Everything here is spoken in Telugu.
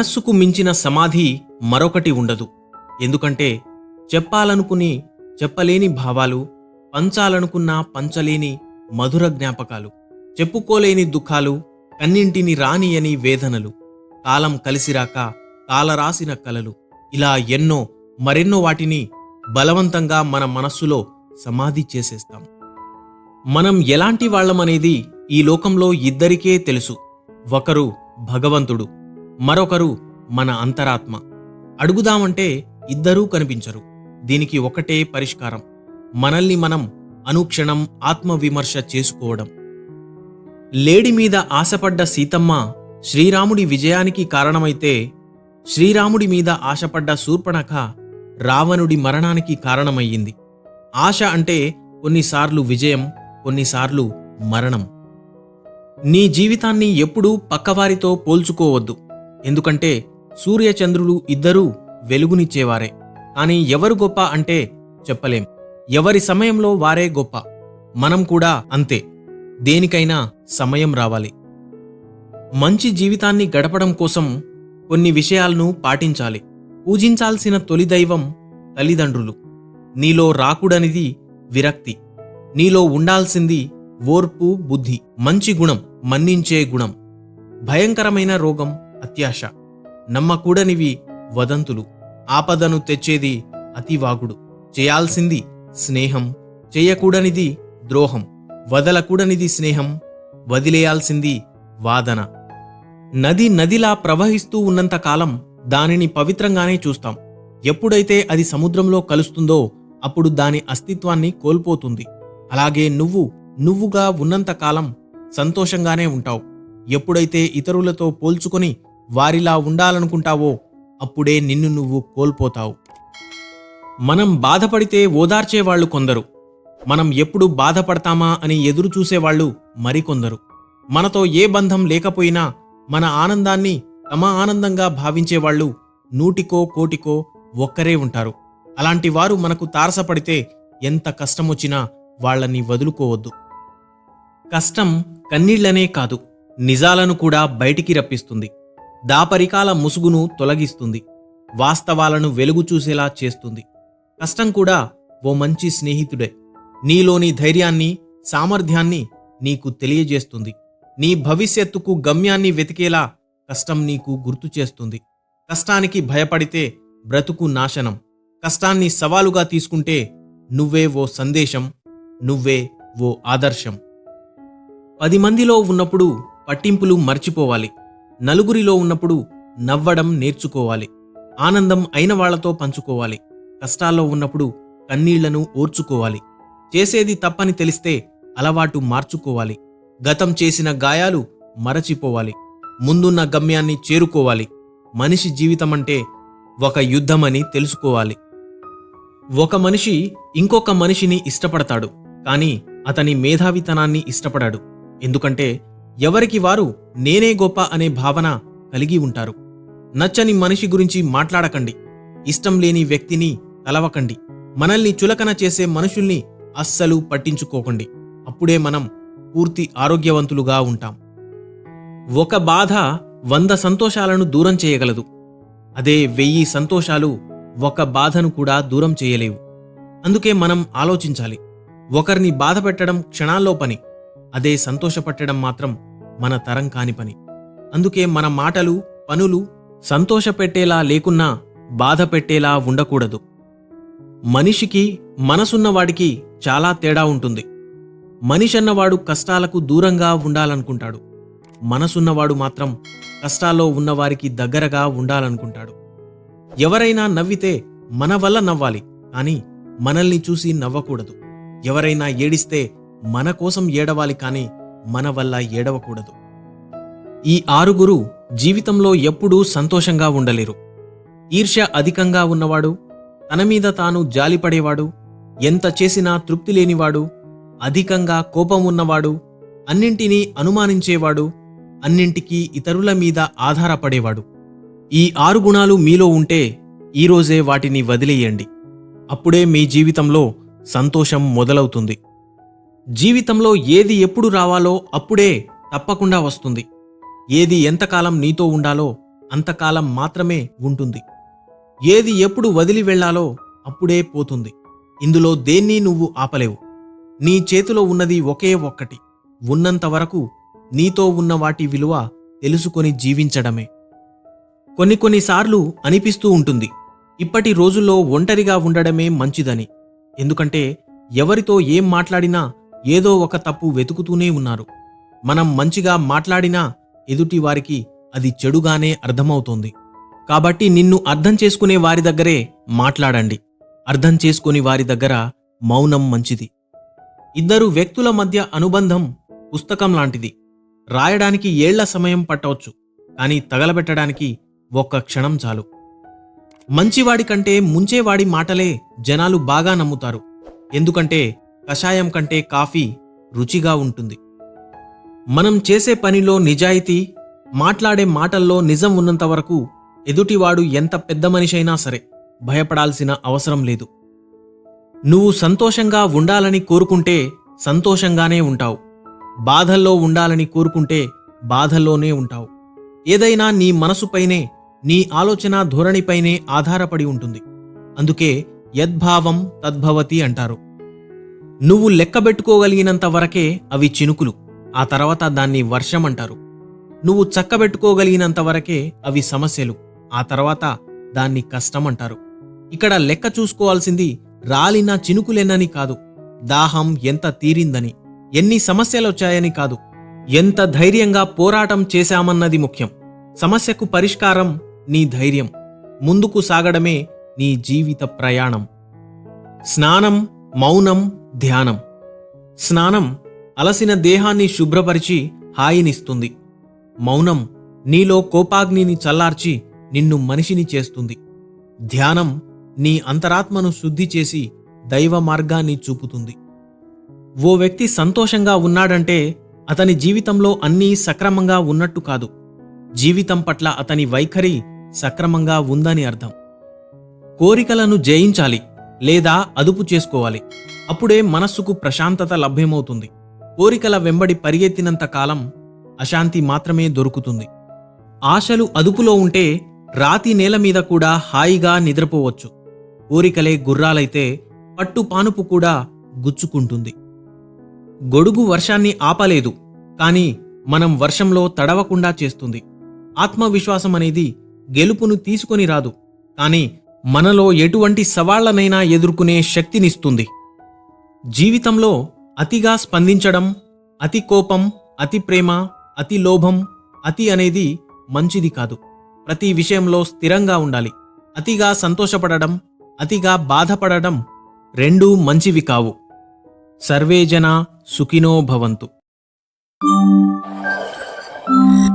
మనస్సుకు మించిన సమాధి మరొకటి ఉండదు. ఎందుకంటే చెప్పాలనుకుని చెప్పలేని భావాలు పంచాలనుకున్నా పంచలేని మధుర జ్ఞాపకాలు చెప్పుకోలేని దుఃఖాలు కన్నింటిని రానియని వేదనలు కాలం కలిసిరాక కాలరాసిన కలలు ఇలా ఎన్నో మరెన్నో వాటిని బలవంతంగా మన మనస్సులో సమాధి చేసేస్తాం. మనం ఎలాంటి వాళ్ళమనేది ఈ లోకంలో ఇద్దరికే తెలుసు. ఒకరు భగవంతుడు మరొకరు మన అంతరాత్మ. అడుగుదామంటే ఇద్దరూ కనిపించరు. దీనికి ఒకటే పరిష్కారం. మనల్ని మనం అనుక్షణం ఆత్మవిమర్శ చేసుకోవడం. లేడి మీద ఆశపడ్డ సీతమ్మ శ్రీరాముడి విజయానికి కారణమైతే శ్రీరాముడి మీద ఆశపడ్డ శూర్పణఖ రావణుడి మరణానికి కారణమయ్యింది. ఆశ అంటే కొన్నిసార్లు విజయం కొన్నిసార్లు మరణం. నీ జీవితాన్ని ఎప్పుడూ పక్కవారితో పోల్చుకోవద్దు. ఎందుకంటే సూర్యచంద్రులు ఇద్దరూ వెలుగునిచ్చేవారే. కానీ ఎవరు గొప్ప అంటే చెప్పలేం. ఎవరి సమయంలో వారే గొప్ప. మనం కూడా అంతే. దేనికైనా సమయం రావాలి. మంచి జీవితాన్ని గడపడం కోసం కొన్ని విషయాలను పాటించాలి. పూజించాల్సిన తొలి దైవం తల్లిదండ్రులు. నీలో రాకుడనిది విరక్తి. నీలో ఉండాల్సింది ఓర్పు బుద్ధి. మంచి గుణం మన్నించే గుణం. భయంకరమైన రోగం అత్యాశ. నమ్మకూడనివి వదంతులు. ఆపదను తెచ్చేది అతివాగుడు. చేయాల్సింది స్నేహం. చేయకూడనిది ద్రోహం. వదలకూడనిది స్నేహం. వదిలేయాల్సింది వాదన. నది నదిలా ప్రవహిస్తూ ఉన్నంతకాలం దానిని పవిత్రంగానే చూస్తాం. ఎప్పుడైతే అది సముద్రంలో కలుస్తుందో అప్పుడు దాని అస్తిత్వాన్ని కోల్పోతుంది. అలాగే నువ్వు నువ్వుగా ఉన్నంతకాలం సంతోషంగానే ఉంటావు. ఎప్పుడైతే ఇతరులతో పోల్చుకొని వారిలా ఉండాలనుకుంటావో అప్పుడే నిన్ను నువ్వు కోల్పోతావు. మనం బాధపడితే ఓదార్చేవాళ్ళు కొందరు. మనం ఎప్పుడు బాధపడతామా అని ఎదురు చూసేవాళ్ళు మరికొందరు. మనతో ఏ బంధం లేకపోయినా మన ఆనందాన్ని తమ ఆనందంగా భావించేవాళ్ళు నూటికో కోటికో ఒక్కరే ఉంటారు. అలాంటి వారు మనకు తారసపడితే ఎంత కష్టమొచ్చినా వాళ్ళని వదులుకోవద్దు. కష్టం కన్నీళ్ళనే కాదు నిజాలను కూడా బయటికి రప్పిస్తుంది. దాపరికాల ముసుగును తొలగిస్తుంది వాస్తవాలను వెలుగు చూసేలా చేస్తుంది. కష్టం కూడా ఓ మంచి స్నేహితుడే. నీలోని ధైర్యాన్ని సామర్థ్యాన్ని నీకు తెలియజేస్తుంది. నీ భవిష్యత్తుకు గమ్యాన్ని వెతికేలా కష్టం నీకు గుర్తు చేస్తుంది. కష్టానికి భయపడితే బ్రతుకు నాశనం. కష్టాన్ని సవాలుగా తీసుకుంటే నువ్వే ఓ సందేశం నువ్వే ఓ ఆదర్శం. పది మందిలో ఉన్నప్పుడు పట్టింపులు మర్చిపోవాలి. నలుగురిలో ఉన్నప్పుడు నవ్వడం నేర్చుకోవాలి. ఆనందం అయిన వాళ్ళతో పంచుకోవాలి. కష్టాల్లో ఉన్నప్పుడు కన్నీళ్ళను ఓర్చుకోవాలి. చేసేది తప్పని తెలిస్తే అలవాటు మార్చుకోవాలి. గతం చేసిన గాయాలు మరచిపోవాలి. ముందున్న గమ్యాన్ని చేరుకోవాలి. మనిషి జీవితమంటే ఒక యుద్ధమని తెలుసుకోవాలి. ఒక మనిషి ఇంకొక మనిషిని ఇష్టపడతాడు. కానీ అతని మేధావితనాన్ని ఇష్టపడాడు. ఎందుకంటే ఎవరికి వారు నేనే గొప్ప అనే భావన కలిగి ఉంటారు. నచ్చని మనిషి గురించి మాట్లాడకండి. ఇష్టం లేని వ్యక్తిని తలవకండి మనల్ని చులకన చేసే మనుషుల్ని అస్సలు పట్టించుకోకండి. అప్పుడే మనం పూర్తి ఆరోగ్యవంతులుగా ఉంటాం. ఒక బాధ వంద సంతోషాలను దూరం చేయగలదు. అదే వెయ్యి సంతోషాలు ఒక బాధను కూడా దూరం చేయలేవు. అందుకే మనం ఆలోచించాలి. ఒకరిని బాధ పెట్టడం క్షణాల్లో పని. అదే సంతోషపట్టడం మాత్రం మన తరం కాని పని. అందుకే మన మాటలు పనులు సంతోషపెట్టేలా లేకున్నా బాధ పెట్టేలా ఉండకూడదు. మనిషికి మనసున్నవాడికి చాలా తేడా ఉంటుంది. మనిషన్నవాడు కష్టాలకు దూరంగా ఉండాలనుకుంటాడు. మనసున్నవాడు మాత్రం కష్టాల్లో ఉన్నవారికి దగ్గరగా ఉండాలనుకుంటాడు. ఎవరైనా నవ్వితే మన వల్ల నవ్వాలి కానీ మనల్ని చూసి నవ్వకూడదు. ఎవరైనా ఏడిస్తే మన కోసం ఏడవాలి కానీ మన వల్ల ఏడవకూడదు. ఈ ఆరుగురు జీవితంలో ఎప్పుడూ సంతోషంగా ఉండలేరు. ఈర్ష్య అధికంగా ఉన్నవాడు తన మీద తాను జాలిపడేవాడు ఎంత చేసినా తృప్తి లేనివాడు అధికంగా కోపం ఉన్నవాడు అన్నింటినీ అనుమానించేవాడు అన్నింటికీ ఇతరుల మీద ఆధారపడేవాడు. ఈ ఆరు గుణాలు మీలో ఉంటే ఈరోజే వాటిని వదిలేయండి. అప్పుడే మీ జీవితంలో సంతోషం మొదలవుతుంది. జీవితంలో ఏది ఎప్పుడు రావాలో అప్పుడే తప్పకుండా వస్తుంది. ఏది ఎంతకాలం నీతో ఉండాలో అంతకాలం మాత్రమే ఉంటుంది. ఏది ఎప్పుడు వదిలి వెళ్ళాలో అప్పుడే పోతుంది. ఇందులో దేన్ని నువ్వు ఆపలేవు. నీ చేతిలో ఉన్నది ఒకే ఒక్కటి. ఉన్నంత వరకు నీతో ఉన్న వాటి విలువ తెలుసుకొని జీవించడమే. కొన్ని కొన్నిసార్లు అనిపిస్తూ ఉంటుంది. ఇప్పటి రోజుల్లో ఒంటరిగా ఉండడమే మంచిదని. ఎందుకంటే ఎవరితో ఏం మాట్లాడినా ఏదో ఒక తప్పు వెతుకుతూనే ఉన్నారు. మనం మంచిగా మాట్లాడినా ఎదుటి వారికి అది చెడుగానే అర్థమవుతోంది. కాబట్టి నిన్ను అర్థం చేసుకునే వారి దగ్గరే మాట్లాడండి. అర్థం చేసుకుని వారి దగ్గర మౌనం మంచిది. ఇద్దరు వ్యక్తుల మధ్య అనుబంధం పుస్తకం లాంటిది. రాయడానికి ఏళ్ళ సమయం పట్టవచ్చు. కానీ తగలబెట్టడానికి ఒక్క క్షణం చాలు. మంచివాడి కంటే ముంచేవాడి మాటలే జనాలు బాగా నమ్ముతారు. ఎందుకంటే కషాయం కంటే కాఫీ రుచిగా ఉంటుంది. మనం చేసే పనిలో నిజాయితీ మాట్లాడే మాటల్లో నిజం ఉన్నంత వరకు ఎదుటివాడు ఎంత పెద్ద మనిషైనా సరే భయపడాల్సిన అవసరం లేదు. నువ్వు సంతోషంగా ఉండాలని కోరుకుంటే సంతోషంగానే ఉంటావు. బాధల్లో ఉండాలని కోరుకుంటే బాధల్లోనే ఉంటావు. ఏదైనా నీ మనసుపైనే నీ ఆలోచన ధోరణిపైనే ఆధారపడి ఉంటుంది. అందుకే యద్భావం తద్భవతి అంటారు. నువ్వు లెక్కబెట్టుకోగలిగినంత వరకే అవి చినుకులు. ఆ తర్వాత దాన్ని వర్షం అంటారు. నువ్వు చక్కబెట్టుకోగలిగినంత వరకే అవి సమస్యలు. ఆ తర్వాత దాన్ని కష్టం అంటారు. ఇక్కడ లెక్క చూసుకోవాల్సింది రాలిన చినుకులేనని కాదు. దాహం ఎంత తీరిందని ఎన్ని సమస్యలొచ్చాయని కాదు. ఎంత ధైర్యంగా పోరాటం చేశామన్నది ముఖ్యం. సమస్యకు పరిష్కారం నీ ధైర్యం. ముందుకు సాగడమే నీ జీవిత ప్రయాణం. స్నానం మౌనం ధ్యానం. స్నానం అలసిన దేహాన్ని శుభ్రపరిచి హాయినిస్తుంది. మౌనం నీలో కోపాగ్నిని చల్లార్చి నిన్ను మనిషిని చేస్తుంది. ధ్యానం నీ అంతరాత్మను శుద్ధి చేసి దైవ మార్గాన్ని చూపుతుంది. ఓ వ్యక్తి సంతోషంగా ఉన్నాడంటే అతని జీవితంలో అన్నీ సక్రమంగా ఉన్నట్టు కాదు. జీవితం పట్ల అతని వైఖరి సక్రమంగా ఉందని అర్థం. కోరికలను జయించాలి. లేదా అదుపు చేసుకోవాలి. అప్పుడే మనస్సుకు ప్రశాంతత లభ్యమవుతుంది. కోరికల వెంబడి పరిగెత్తినంత కాలం అశాంతి మాత్రమే దొరుకుతుంది. ఆశలు అదుపులో ఉంటే రాతి నేల మీద కూడా హాయిగా నిద్రపోవచ్చు. కోరికలే గుర్రాలైతే పట్టు పానుపు కూడా గుచ్చుకుంటుంది. గొడుగు వర్షాన్ని ఆపలేదు కానీ మనం వర్షంలో తడవకుండా చేస్తుంది. ఆత్మవిశ్వాసం అనేది గెలుపును తీసుకొని రాదు కానీ మనలో ఎటువంటి సవాళ్ళనైనా ఎదుర్కొనే శక్తినిస్తుంది. జీవితంలో అతిగా స్పందించడం అతి కోపం అతి ప్రేమ అతి లోభం అతి అనేది మంచిది కాదు. ప్రతి విషయంలో స్థిరంగా ఉండాలి. అతిగా సంతోషపడడం అతిగా బాధపడడం రెండూ మంచివి కావు. సర్వేజన సుఖినో భవంతు. Thank.